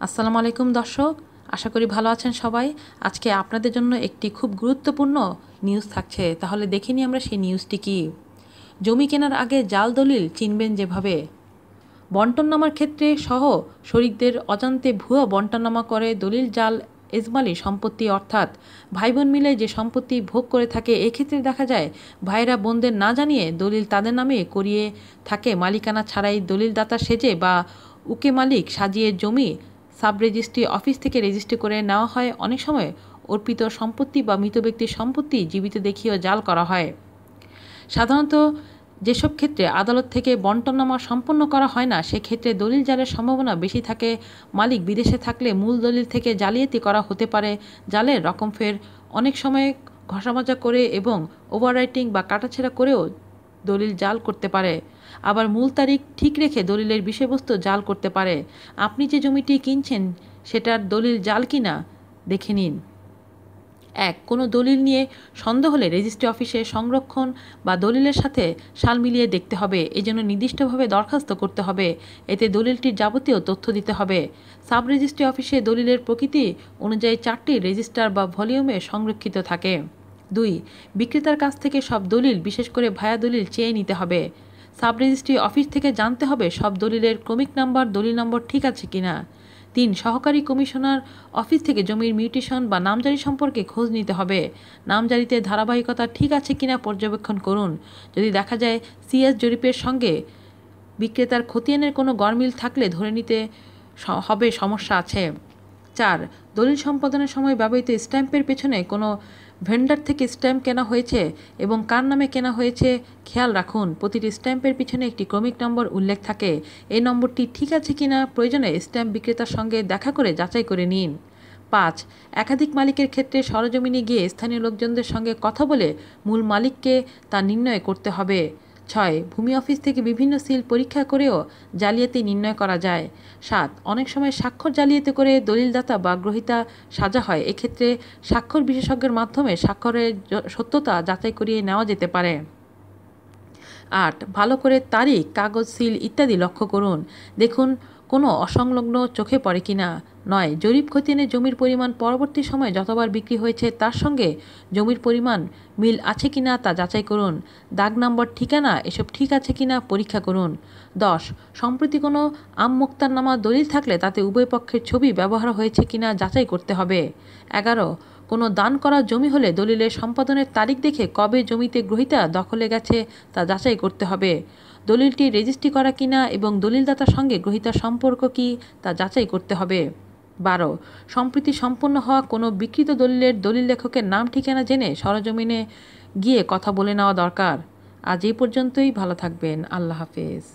আসসালামু আলাইকুম দর্শক, আশা করি ভালো আছেন সবাই। আজকে আপনাদের জন্য একটি খুব গুরুত্বপূর্ণ নিউজ থাকছে, তাহলে দেখে নিই আমরা সেই নিউজটি কি। জমি কেনার আগে জাল দলিল চিনবেন যেভাবে। বন্টননামার ক্ষেত্রে সহ শরিকদের অজান্তে ভুয়া বন্টননামা করে দলিল জাল এজমালি সম্পত্তি, অর্থাৎ ভাই বোন মিলে যে সম্পত্তি ভোগ করে থাকে, এক্ষেত্রে দেখা যায় ভাইরা বোনদের না জানিয়ে দলিল তাদের নামে করিয়ে থাকে। মালিকানা ছাড়াই দলিলদাতা সেজে বা উকে মালিক সাজিয়ে জমি সাব রেজিস্ট্রি অফিস থেকে রেজিস্ট্রি করে নেওয়া হয়। অনেক সময় অর্পিত সম্পত্তি বা মৃত ব্যক্তির সম্পত্তি জীবিত দেখিয়েও জাল করা হয়। সাধারণত যেসব ক্ষেত্রে আদালত থেকে বন্টননামা সম্পন্ন করা হয় না, সেক্ষেত্রে দলিল জালের সম্ভাবনা বেশি থাকে। মালিক বিদেশে থাকলে মূল দলিল থেকে জালিয়াতি করা হতে পারে। জালের রকম ফের অনেক সময় ঘষামজা করে এবং ওভাররাইটিং বা কাটাছেড়া করেও দলিল জাল করতে পারে। আবার মূল তারিখ ঠিক রেখে দলিলের বিষয়বস্তু জাল করতে পারে। আপনি যে জমিটি কিনছেন, সেটার দলিল জাল কিনা, দেখে নিন। এক, কোনো দলিল নিয়ে সন্দেহ হলে রেজিস্ট্রি অফিসে সংরক্ষণ বা দলিলের সাথে সাল মিলিয়ে দেখতে হবে। এজন্য নির্দিষ্টভাবে দরখাস্ত করতে হবে। এতে দলিলটির যাবতীয় তথ্য দিতে হবে। সাব রেজিস্ট্রি অফিসে দলিলের প্রকৃতি অনুযায়ী চারটি রেজিস্টার বা ভলিউমে সংরক্ষিত থাকে। দুই, বিক্রেতার কাছ থেকে সব দলিল, বিশেষ করে ভায়া দলিল চেয়ে নিতে হবে। সাব রেজিস্ট্রি অফিস থেকে জানতে হবে সব দলিলের ক্রমিক নাম্বার, দলিল নম্বর ঠিক আছে কিনা। তিন, সহকারী কমিশনার অফিস থেকে জমির মিউটেশন বা নামজারি সম্পর্কে খোঁজ নিতে হবে। নামজারিতে ধারাবাহিকতা ঠিক আছে কিনা পর্যবেক্ষণ করুন। যদি দেখা যায় সিএস জরিপের সঙ্গে বিক্রেতার খতিয়ানের কোনো গরমিল থাকলে ধরে নিতে হবে সমস্যা আছে। চার, দলিল সম্পাদনের সময় ব্যবহৃত স্ট্যাম্পের পেছনে কোনো ভেন্ডার থেকে স্ট্যাম্প কেনা হয়েছে এবং কার নামে কেনা হয়েছে খেয়াল রাখুন, প্রতিটি স্ট্যাম্পের পিছনে একটি ক্রমিক নম্বর উল্লেখ থাকে। এই নম্বরটি ঠিক আছে কিনা প্রয়োজনে স্ট্যাম্প বিক্রেতার সঙ্গে দেখা করে যাচাই করে নিন। পাঁচ, একাধিক মালিকের ক্ষেত্রে সরজমিনে গিয়ে স্থানীয় লোকজনদের সঙ্গে কথা বলে মূল মালিককে তা নির্ণয় করতে হবে। ছয়, ভূমি অফিস থেকে বিভিন্ন সিল পরীক্ষা করেও জালিয়াতি নির্ণয় করা যায়। সাত, অনেক সময় স্বাক্ষর জালিয়াতি করে দলিলদাতা বা গ্রহিতা সাজা হয়। এক্ষেত্রে স্বাক্ষর বিশেষজ্ঞের মাধ্যমে স্বাক্ষরের সত্যতা যাচাই করিয়ে নেওয়া যেতে পারে। আট, ভালো করে তারিখ, কাগজ, সিল ইত্যাদি লক্ষ্য করুন। দেখুন কোনো অসংলগ্ন চোখে পড়ে কিনা নয়। জরিপ খতিয়ানে জমির পরিমাণ পরবর্তী সময়ে যতবার বিক্রি হয়েছে তার সঙ্গে জমির পরিমাণ মিল আছে কিনা তা যাচাই করুন। দাগ নম্বর ঠিকানা এসব ঠিক আছে কিনা পরীক্ষা করুন। দশ, সম্প্রতি কোনো আম নামা দলিল থাকলে তাতে উভয় পক্ষের ছবি ব্যবহার হয়েছে কিনা যাচাই করতে হবে। এগারো কোনো দান করা জমি হলে দলিলের সম্পাদনের তারিখ দেখে কবে জমিতে গ্রহিতা দখলে গেছে তা যাচাই করতে হবে। দলিলটি রেজিস্ট্রি করা কিনা এবং দলিলদাতার সঙ্গে গ্রহিতার সম্পর্ক কি তা যাচাই করতে হবে। বারো, সম্প্রীতি সম্পন্ন হওয়া কোনো বিকৃত দলিলের দলিল লেখকের নাম ঠিকানা জেনে সরজমিনে গিয়ে কথা বলে নেওয়া দরকার। আজ এই পর্যন্তই, ভালো থাকবেন, আল্লাহ হাফেজ।